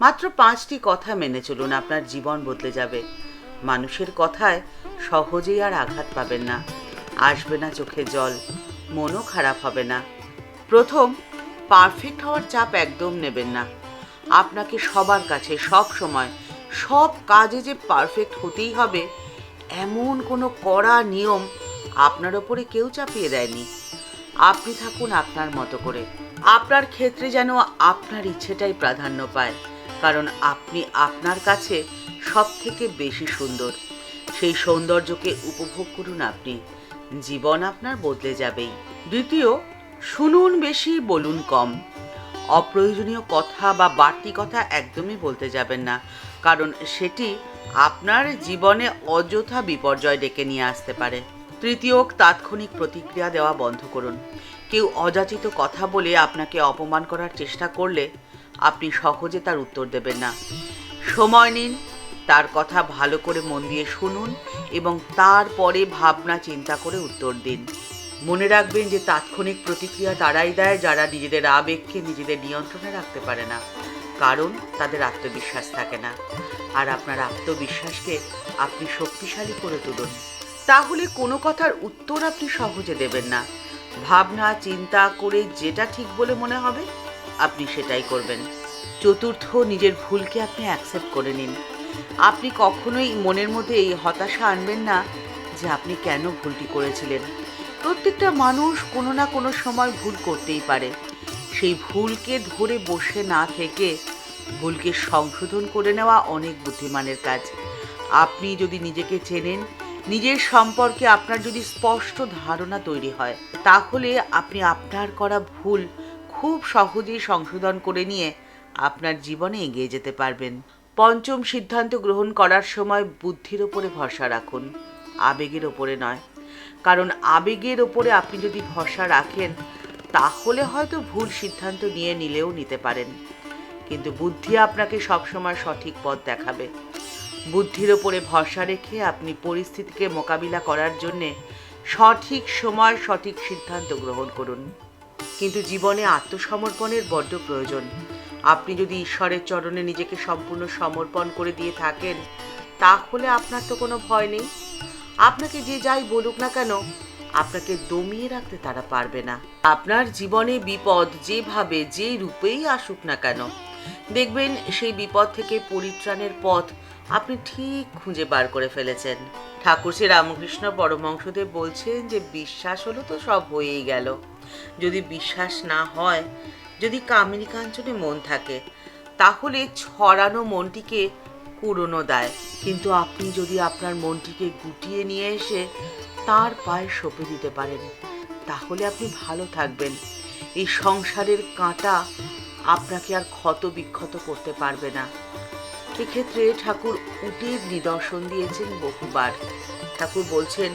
মাত্র পাঁচটি কথা মেনে চলুন আপনার জীবন বদলে যাবে। মানুষের কথায় সহজেই আর আঘাত পাবেন না। আসবে না চোখে জল, মনও খারাপ হবে না। প্রথম পারফেক্ট হওয়ার চাপ একদম নেবেন না। আপনাকে সবার কাছে সব সময়, সব কাজে যে পারফেক্ট হতেই হবে, এমন কোনো কড়া নিয়ম আপনার ওপরে কেউ চাপিয়ে দেয়নি। আপনি থাকুন আপনার মতো করে। আপনার ক্ষেত্রে যেন আপনার ইচ্ছেটাই প্রাধান্য পায়। কারণ আপনি আপনার কাছে সব থেকে বেশি সুন্দর। সেই সৌন্দর্যকে উপভোগ করুন আপনি। জীবন আপনার বদলে যাবেই। দ্বিতীয়, শুনুন বেশি, বলুন কম। অপ্রয়োজনীয় কথা বা বাড়তি কথা একদমই বলতে যাবেন না। কারণ সেটি আপনার জীবনে অযথা বিপর্যয় ডেকে নিয়ে আসতে পারে। তৃতীয়, তাৎক্ষণিক প্রতিক্রিয়া দেওয়া বন্ধ করুন। কেউ অযাচিত কথা বলে আপনাকে অপমান করার চেষ্টা করলে আপনি সহজে তার উত্তর দেবেন না। সময় নিন, তার কথা ভালো করে মন দিয়ে শুনুন এবং তারপরে ভাবনা চিন্তা করে উত্তর দিন। মনে রাখবেন যে তাৎক্ষণিক প্রতিক্রিয়া তারাই দেয় যারা নিজেদের আবেগকে নিজেদের নিয়ন্ত্রণে রাখতে পারে না, কারণ তাদের আত্মবিশ্বাস থাকে না। আর আপনার আত্মবিশ্বাসকে আপনি শক্তিশালী করে তুলুন। তাহলে কোনো কথার উত্তর আপনি সহজে দেবেন না। ভাবনা, চিন্তা করে যেটা ঠিক বলে মনে হবে আপনি সেটাই করবেন। চতুর্থ, নিজের ভুলকে আপনি অ্যাকসেপ্ট করে নিন। আপনি কখনোই মনের মধ্যে এই হতাশা আনবেন না যে আপনি কেন ভুলটি করেছিলেন। প্রত্যেকটা মানুষ কোনো না কোনো সময় ভুল করতেই পারে। সেই ভুলকে ধরে বসে না থেকে ভুলকে সংশোধন করে নেওয়া অনেক বুদ্ধিমানের কাজ। আপনি যদি নিজেকে চেনেন, নিজের সম্পর্কে আপনার যদি স্পষ্ট ধারণা তৈরি হয়, তাহলে আপনি আপনার করা ভুল খুব সহজেই সংশোধন করে নিয়ে আপনার জীবনে এগিয়ে যেতে পারবেন। পঞ্চম সিদ্ধান্ত গ্রহণ করার সময় বুদ্ধির ওপরে ভরসা রাখুন। আবেগের ওপরে নয়। কারণ আবেগের ওপরে আপনি যদি ভরসা রাখেন, তাহলে হয়তো ভুল সিদ্ধান্ত নিয়ে নিলেও নিতে পারেন। কিন্তু বুদ্ধি আপনাকে সবসময় সঠিক পথ দেখাবে। বুদ্ধির ওপরে ভরসা রেখে আপনি পরিস্থিতিকে মোকাবিলা করার জন্যে সঠিক সময় সঠিক সিদ্ধান্ত গ্রহণ করুন। কিন্তু জীবনে আত্মসমর্পণের বড্ড প্রয়োজন। আপনি যদি ঈশ্বরের চরণে নিজেকে সম্পূর্ণ সমর্পণ করে দিয়ে থাকেন, তাহলে আপনার তো কোনো ভয় নেই। আপনাকে যে যাই বলুক না কেন, আপনাকে দমিয়ে রাখতে তারা পারবে না। আপনার জীবনে বিপদ যেভাবে যে রূপেই আসুক না কেন, দেখবেন সেই বিপদ থেকে পরিত্রাণের পথ আপনি ঠিক খুঁজে বার করে ফেলেছেন। ঠাকুর শ্রী রামকৃষ্ণ পরমংশদেব বলছেন যে বিশ্বাস হলো তো সব হয়েই গেল। যদি বিশ্বাস না হয়, যদি কামিনী কাঞ্চনে মন থাকে, তাহলে ছড়ানো মনটিকে কুড়োনো দেয়। কিন্তু আপনি যদি আপনার মনটিকে গুটিয়ে নিয়ে এসে তার পায়ে সঁপে দিতে পারেন, তাহলে আপনি ভালো থাকবেন। এই সংসারের কাঁটা আপনাকে আর ক্ষত বিক্ষত করতে পারবে না। এক্ষেত্রে ঠাকুর উটের নিদর্শন দিয়েছেন বহুবার। ঠাকুর বলছেন,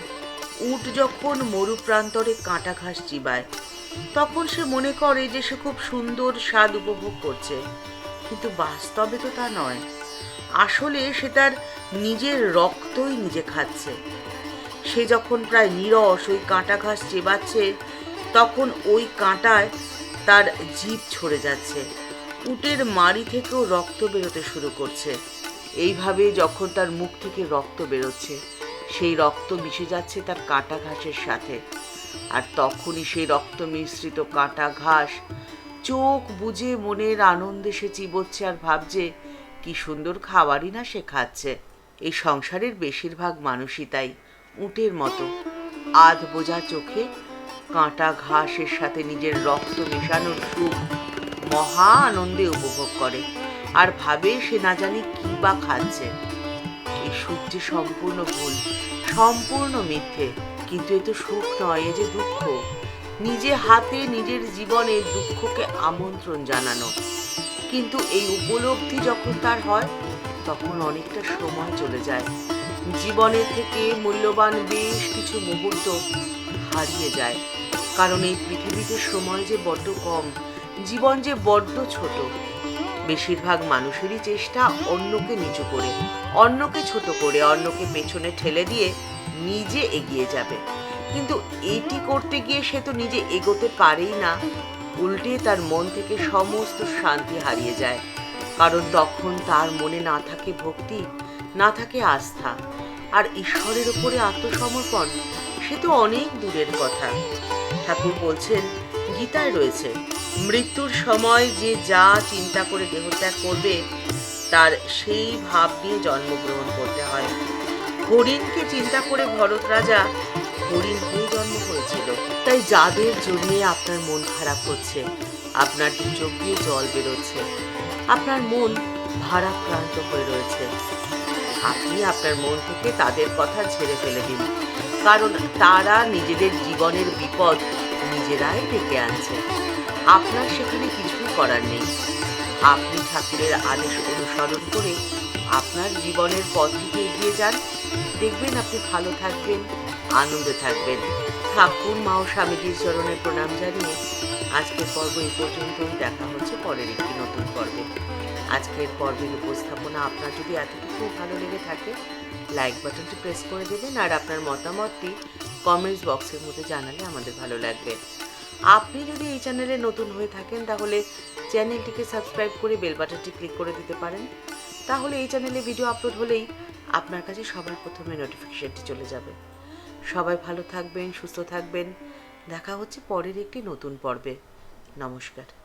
উট যখন মরুপ্রান্তরে কাঁটা ঘাস চিবায়, তখন সে মনে করে যে সে খুব সুন্দর স্বাদ উপভোগ করছে। কিন্তু বাস্তবে তো তা নয়। আসলে সে তার নিজের রক্তই নিজে খাচ্ছে। সে যখন প্রায় নিরস ওই কাঁটা ঘাস চেবাচ্ছে, তখন ওই কাঁটায় তার জিভ ছড়ে যাচ্ছে। উটের মাড়ি থেকেও রক্ত বেরোতে শুরু করছে। এইভাবে যখন তার মুখ থেকে রক্ত বেরোচ্ছে, সেই রক্ত মিশে যাচ্ছে তার কাঁটা ঘাসের সাথে। আর তখনই সেই রক্ত মিশ্রিত কাঁটা ঘাস চোখ বুঝে মনের আনন্দে সে চিবোচ্ছে আর ভাবছে, কি সুন্দর খাবারই না সে খাচ্ছে। এই সংসারের বেশিরভাগ মানুষই তাই, উটের মতো। আধ বোঝা চোখে কাঁটা ঘাসের সাথে নিজের রক্ত মেশানোর সুখ মহা আনন্দে উপভোগ করে। আর ভাবে সে না জানি কি বা খাচ্ছে। এই সুখ যে সম্পূর্ণ ভুল, সম্পূর্ণ মিথ্যে, কিন্তু এ তো সুখ নয়, এ যে দুঃখ। নিজে হাতে নিজের জীবনে দুঃখকে আমন্ত্রণ জানানো। কিন্তু এই উপলব্ধি যখন তার হয়, তখন অনেকটা সময় চলে যায়। জীবনের থেকে মূল্যবান বেশ কিছু মুহূর্ত হারিয়ে যায়। কারণ এই পৃথিবীতে সময় যে বড্ড কম জীবন যে বড্ড ছোট, বেশিরভাগ মানুষেরই চেষ্টা অন্যকে নিচু করে, অন্যকে ছোট করে, অন্যকে পেছনে ঠেলে দিয়ে নিজে এগিয়ে যাবে। কিন্তু এটি করতে গিয়ে সে তো নিজে এগোতে পারেই না। উল্টে তার মন থেকে সমস্ত শান্তি হারিয়ে যায়। কারণ তখন তার মনে না থাকে ভক্তি, না থাকে আস্থা। আর ঈশ্বরের উপরে আত্মসমর্পণ, সে তো অনেক দূরের কথা। ঠাকুর বলছেন গীতায় রয়েছে, মৃত্যুর সময় যে যা চিন্তা করে দেহত্যাগ করবে, তার সেই ভাব নিয়ে জন্মগ্রহণ করতে হয়। হরিণকে চিন্তা করে ভরত রাজা, হরিণ হয়ে জন্ম হয়েছিল? তাই যাদের জন্যে আপনার মন খারাপ হচ্ছে, আপনার চোখ দিয়ে জল বেরোচ্ছে, আপনার মন ভারাক্রান্ত হয়ে রয়েছে। আপনি আপনার মন থেকে তাদের কথা ছেড়ে ফেলে দিন, কারণ তারা নিজেদের জীবনের বিপদ নিজেরাই ডেকে আনছে। আপনার সেখানে কিছুই করার নেই। আপনি ঠাকুরের আদেশ অনুসরণ করে আপনার জীবনের পথটিকে এগিয়ে যান। দেখবেন আপনি ভালো থাকবেন, আনন্দে থাকবেন। ঠাকুর, মা ও স্বামীজির চরণে প্রণাম জানিয়ে আজকের পর্ব এই পর্যন্তই। দেখা হচ্ছে পরের একটি নতুন পর্বে। আজকের পর্বের উপস্থাপনা আপনার যদি এতটুকু ভালো লেগে থাকে লাইক বাটনটি প্রেস করে দেবেন আর আপনার মতামতটি কমেন্টস বক্সের মধ্যে জানালে আমাদের ভালো লাগবে। আপনি যদি এই চ্যানেলে নতুন হয়ে থাকেন, তাহলে চ্যানেলটিকে সাবস্ক্রাইব করে বেল বাটনটি ক্লিক করে দিতে পারেন। তাহলে এই চ্যানেলে ভিডিও আপলোড হলেই আপনার কাছে সবার প্রথমে নোটিফিকেশনটি চলে যাবে। সবাই ভালো থাকবেন, সুস্থ থাকবেন। দেখা হচ্ছে পরের একটি নতুন পর্বে। নমস্কার।